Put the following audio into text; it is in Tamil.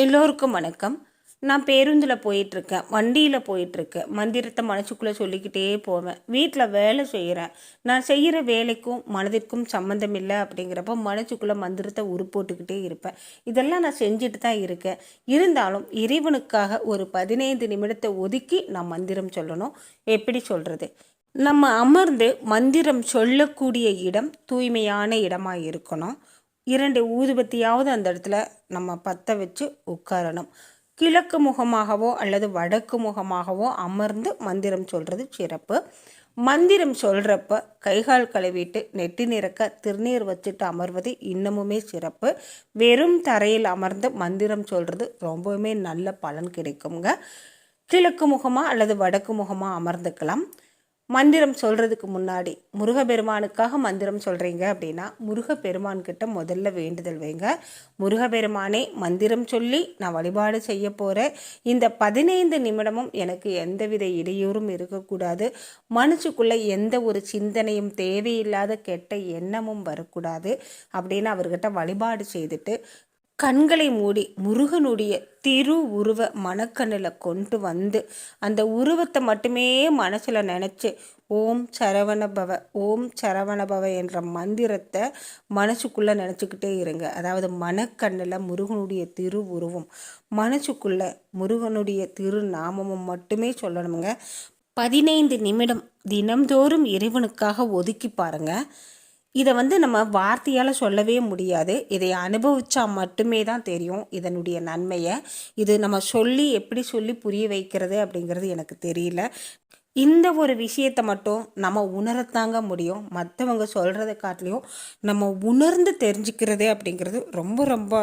எல்லோருக்கும் வணக்கம். நான் பேருந்தில் போயிட்டுருக்கேன். வண்டியில் போயிட்டுருக்கேன் மந்திரத்தை மனசுக்குள்ளே சொல்லிக்கிட்டே போவேன். வீட்டில் வேலை செய்கிறேன் நான் செய்கிற வேலைக்கும் மனதிற்கும் சம்மந்தம் இல்லை அப்படிங்கிறப்ப மனசுக்குள்ளே மந்திரத்தை உருப்போட்டுக்கிட்டே இருப்பேன். இதெல்லாம் நான் செஞ்சுட்டு தான் இருக்கேன். இருந்தாலும் இறைவனுக்காக ஒரு பதினைந்து நிமிடத்தை ஒதுக்கி நான் மந்திரம் சொல்லணும். எப்படி சொல்கிறது நம்ம அமர்ந்து மந்திரம் சொல்லக்கூடிய இடம் தூய்மையான இடமாக இருக்கணும். இரண்டு ஊதுபத்தியாவது அந்த இடத்துல நம்ம பற்ற வச்சு உட்காரணும். கிழக்கு முகமாகவோ அல்லது வடக்கு முகமாகவோ அமர்ந்து மந்திரம் சொல்கிறது சிறப்பு. மந்திரம் சொல்கிறப்ப கைகால் கழுவிட்டு நெட்டி நிறக்க திருநீர் வச்சுட்டு அமர்வது இன்னமுமே சிறப்பு. வெறும் தரையில் அமர்ந்து மந்திரம் சொல்கிறது ரொம்பவுமே நல்ல பலன் கிடைக்குங்க. கிழக்கு முகமாக அல்லது வடக்கு முகமாக அமர்ந்துக்கலாம். மந்திரம் சொல்கிறதுக்கு முன்னாடி முருகப்பெருமானுக்காக மந்திரம் சொல்கிறீங்க அப்படின்னா முருகப்பெருமான்கிட்ட முதல்ல வேண்டுதல் வைங்க. முருகப்பெருமானே மந்திரம் சொல்லி நான் வழிபாடு செய்ய போகிறேன் இந்த பதினைந்து நிமிடமும் எனக்கு எந்தவித இடையூறும் இருக்கக்கூடாது. மனசுக்குள்ளே எந்த ஒரு சிந்தனையும் தேவையில்லாத கெட்ட எண்ணமும் வரக்கூடாது அப்படின்னு அவர்கிட்ட வழிபாடு செய்துட்டு கண்களை மூடி முருகனுடைய திரு உருவ மனக்கண்ணில் கொண்டு வந்து அந்த உருவத்தை மட்டுமே மனசில் நினச்சி ஓம் சரவணபவ ஓம் சரவணபவ என்ற மந்திரத்தை மனசுக்குள்ளே நினச்சிக்கிட்டே இருங்க. அதாவது மனக்கண்ணில் முருகனுடைய திரு உருவம் மனசுக்குள்ளே முருகனுடைய திரு நாமமும் மட்டுமே சொல்லணுங்க. பதினைந்து நிமிடம் தினம்தோறும் இறைவனுக்காக ஒதுக்கி பாருங்கள் இதை வந்து நம்ம வார்த்தையால் சொல்லவே முடியாது. இதை அனுபவித்தா மட்டுமே தான் தெரியும் இதனுடைய நன்மையை. இது நம்ம சொல்லி எப்படி சொல்லி புரிய வைக்கிறது அப்படிங்கிறது எனக்கு தெரியல. இந்த ஒரு விஷயத்தை மட்டும் நம்ம உணரத்தாங்க முடியும். மற்றவங்க சொல்கிறத காட்டிலையும் நம்ம உணர்ந்து தெரிஞ்சுக்கிறது அப்படிங்கிறது ரொம்ப ரொம்ப